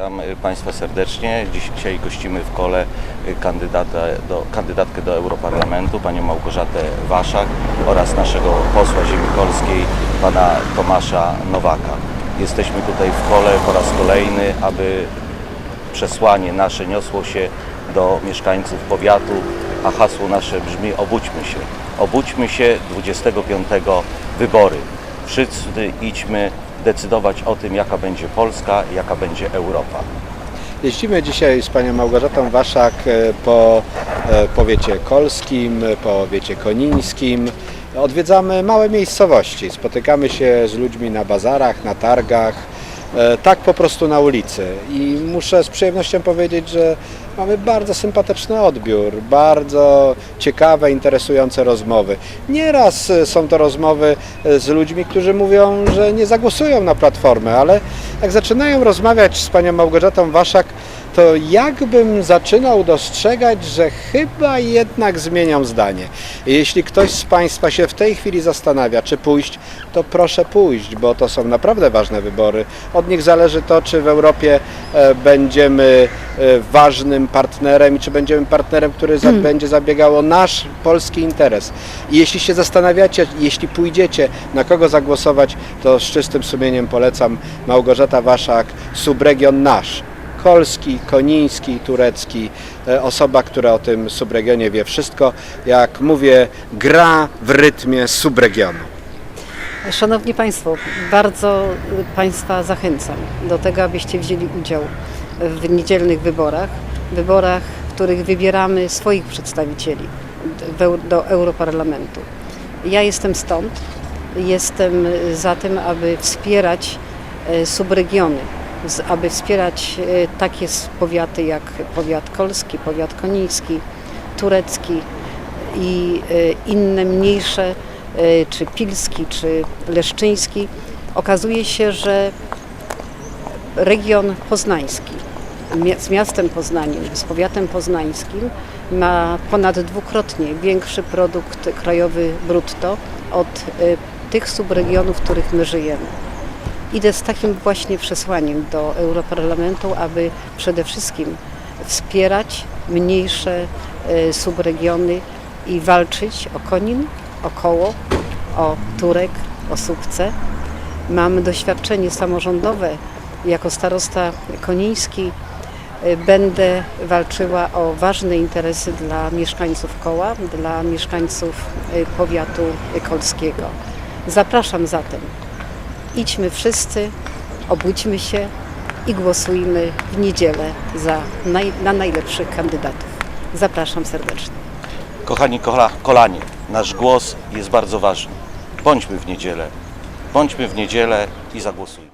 Witam Państwa serdecznie. Dzisiaj gościmy w kole do, kandydatkę do Europarlamentu, panią Małgorzatę Waszak oraz naszego posła ziemi kolskiej, pana Tomasza Nowaka. Jesteśmy tutaj w kole po raz kolejny, aby przesłanie nasze niosło się do mieszkańców powiatu, a hasło nasze brzmi obudźmy się. Obudźmy się 25 wybory. Wszyscy idźmy decydować o tym, jaka będzie Polska, jaka będzie Europa. Jeździmy dzisiaj z panią Małgorzatą Waszak e, po e, powiecie kolskim, powiecie konińskim. Odwiedzamy małe miejscowości, spotykamy się z ludźmi na bazarach, na targach, tak po prostu na ulicy. I muszę z przyjemnością powiedzieć, że mamy bardzo sympatyczny odbiór, bardzo ciekawe, interesujące rozmowy. Nieraz e, są to rozmowy e, z ludźmi, którzy mówią, że nie zagłosują na Platformę, ale jak zaczynają rozmawiać z panią Małgorzatą Waszak, to jakbym zaczynał dostrzegać, że chyba jednak zmieniam zdanie. Jeśli ktoś z Państwa się w tej chwili zastanawia, czy pójść, to proszę pójść, bo to są naprawdę ważne wybory. Od nich zależy to, czy w Europie e, będziemy e, ważnym partnerem i czy będziemy partnerem, który za, będzie zabiegał o nasz polski interes. I jeśli się zastanawiacie, jeśli pójdziecie, na kogo zagłosować, to z czystym sumieniem polecam Małgorzata Waszak, subregion nasz kolski, koniński, turecki. E, Osoba, która o tym subregionie wie wszystko, jak mówię, gra w rytmie subregionu. Szanowni Państwo, bardzo Państwa zachęcam do tego, abyście wzięli udział w niedzielnych wyborach, wyborach, w których wybieramy swoich przedstawicieli do Europarlamentu. Ja jestem stąd, jestem za tym, aby wspierać e, subregiony, aby wspierać e, takie powiaty jak powiat kolski, powiat koniński, turecki i e, inne mniejsze, e, czy pilski, czy leszczyński. Okazuje się, że region poznański z miastem Poznaniem, z powiatem poznańskim ma ponad dwukrotnie większy produkt krajowy brutto od tych subregionów, w których my żyjemy. Idę z takim właśnie przesłaniem do Europarlamentu, aby przede wszystkim wspierać mniejsze e, subregiony i walczyć o Konin, o Koło, o Turek, o Słupce. Mam doświadczenie samorządowe jako starosta koniński. e, Będę walczyła o ważne interesy dla mieszkańców Koła, dla mieszkańców e, powiatu kolskiego. Zapraszam zatem idźmy wszyscy, obudźmy się i głosujmy w niedzielę za naj, na najlepszych kandydatów. Zapraszam serdecznie. Kochani kola, kolanie, nasz głos jest bardzo ważny. Bądźmy w niedzielę, bądźmy w niedzielę i zagłosujmy.